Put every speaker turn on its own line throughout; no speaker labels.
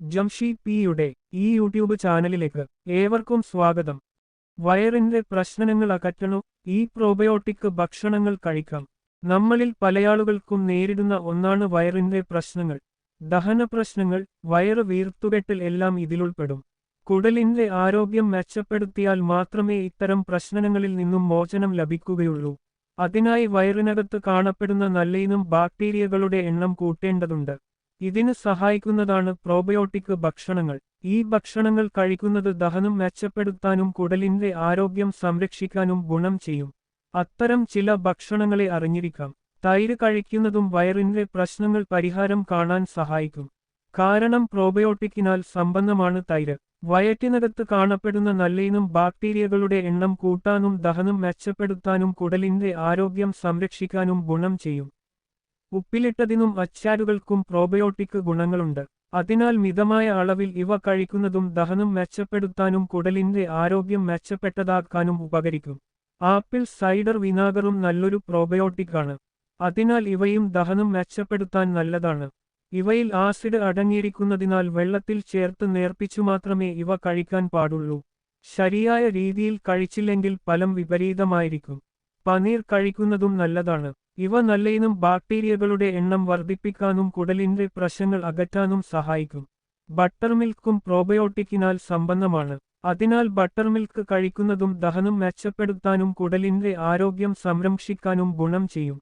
ജംഷി പിയുടെ ഈ യൂട്യൂബ് ചാനലിലേക്ക് ഏവർക്കും സ്വാഗതം. വയറിന്റെ പ്രശ്നങ്ങൾ അകറ്റണു? ഈ പ്രോബയോട്ടിക് ഭക്ഷണങ്ങൾ കഴിക്കാം. നമ്മളിൽ പലയാളുകൾക്കും നേരിടുന്ന ഒന്നാണ് വയറിന്റെ പ്രശ്നങ്ങൾ. ദഹന പ്രശ്നങ്ങൾ വയറ് വീർത്തുകെട്ടൽ എല്ലാം ഇതിലുൾപ്പെടും. കുടലിന്റെ ആരോഗ്യം മെച്ചപ്പെടുത്തിയാൽ മാത്രമേ ഇത്തരം പ്രശ്നങ്ങളിൽ നിന്നും മോചനം ലഭിക്കുകയുള്ളൂ. അതിനായി വയറിനകത്ത് കാണപ്പെടുന്ന നല്ലയിനം ബാക്ടീരിയകളുടെ എണ്ണം കൂട്ടേണ്ടതുണ്ട്. ഇതിന് സഹായിക്കുന്നതാണ് പ്രോബയോട്ടിക് ഭക്ഷണങ്ങൾ. ഈ ഭക്ഷണങ്ങൾ കഴിക്കുന്നത് ദഹനം മെച്ചപ്പെടുത്താനും കുടലിന്റെ ആരോഗ്യം സംരക്ഷിക്കാനും ഗുണം ചെയ്യും. അത്തരം ചില ഭക്ഷണങ്ങളെ അറിഞ്ഞിരിക്കാം. തൈര് കഴിക്കുന്നതും വയറിന്റെ പ്രശ്നങ്ങൾ പരിഹാരം കാണാൻ സഹായിക്കും. കാരണം പ്രോബയോട്ടിക്കിനാൽ സമ്പന്നമാണ് തൈര്. വയറ്റിനകത്ത് കാണപ്പെടുന്ന നല്ലയിനം ബാക്ടീരിയകളുടെ എണ്ണം കൂട്ടാനും ദഹനം മെച്ചപ്പെടുത്താനും കുടലിന്റെ ആരോഗ്യം സംരക്ഷിക്കാനും ഗുണം ചെയ്യും. ഉപ്പിലിട്ടതിനും അച്ചാരുകൾക്കും പ്രോബയോട്ടിക് ഗുണങ്ങളുണ്ട്. അതിനാൽ മിതമായ അളവിൽ ഇവ കഴിക്കുന്നതും ദഹനം മെച്ചപ്പെടുത്താനും കുടലിന്റെ ആരോഗ്യം മെച്ചപ്പെട്ടതാക്കാനും ഉപകരിക്കും. ആപ്പിൾ സൈഡർ വിനാഗറും നല്ലൊരു പ്രോബയോട്ടിക് ആണ്. അതിനാൽ ഇവയും ദഹനം മെച്ചപ്പെടുത്താൻ നല്ലതാണ്. ഇവയിൽ ആസിഡ് അടങ്ങിയിരിക്കുന്നതിനാൽ വെള്ളത്തിൽ ചേർത്ത് നേർപ്പിച്ചു മാത്രമേ ഇവ കഴിക്കാൻ പാടുള്ളൂ. ശരിയായ രീതിയിൽ കഴിച്ചില്ലെങ്കിൽ ഫലം വിപരീതമായിരിക്കും. പനീർ കഴിക്കുന്നതും നല്ലതാണ്. ഇവ നല്ലയിനം ബാക്ടീരിയകളുടെ എണ്ണം വർദ്ധിപ്പിക്കാനും കുടലിന്റെ പ്രശ്നങ്ങൾ അകറ്റാനും സഹായിക്കും. ബട്ടർ മിൽക്കും പ്രോബയോട്ടിക്കിനാൽ സമ്പന്നമാണ്. അതിനാൽ ബട്ടർ മിൽക്ക് കഴിക്കുന്നതും ദഹനം മെച്ചപ്പെടുത്താനും കുടലിന്റെ ആരോഗ്യം സംരക്ഷിക്കാനും ഗുണം ചെയ്യും.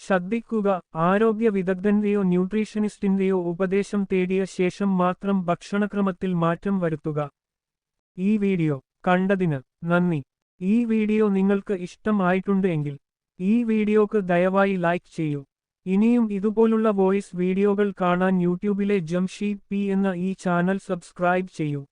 ശ്രദ്ധിക്കുക ആരോഗ്യ വിദഗ്ധന്റെയോ ന്യൂട്രീഷനിസ്റ്റിന്റെയോ ഉപദേശം തേടിയ ശേഷം മാത്രം ഭക്ഷണക്രമത്തിൽ മാറ്റം വരുത്തുക. ഈ വീഡിയോ കണ്ടതിന് നന്ദി. ഈ വീഡിയോ നിങ്ങൾക്ക് ഇഷ്ടമായിട്ടുണ്ട് എങ്കിൽ ഈ വീഡിയോക്ക് ദയവായി ലൈക്ക് ചെയ്യൂ. ഇനിയും ഇതുപോലുള്ള വോയിസ് വീഡിയോകൾ കാണാൻ യൂട്യൂബിലെ ജംഷീദ് പി എന്ന ഈ ചാനൽ സബ്സ്ക്രൈബ് ചെയ്യൂ.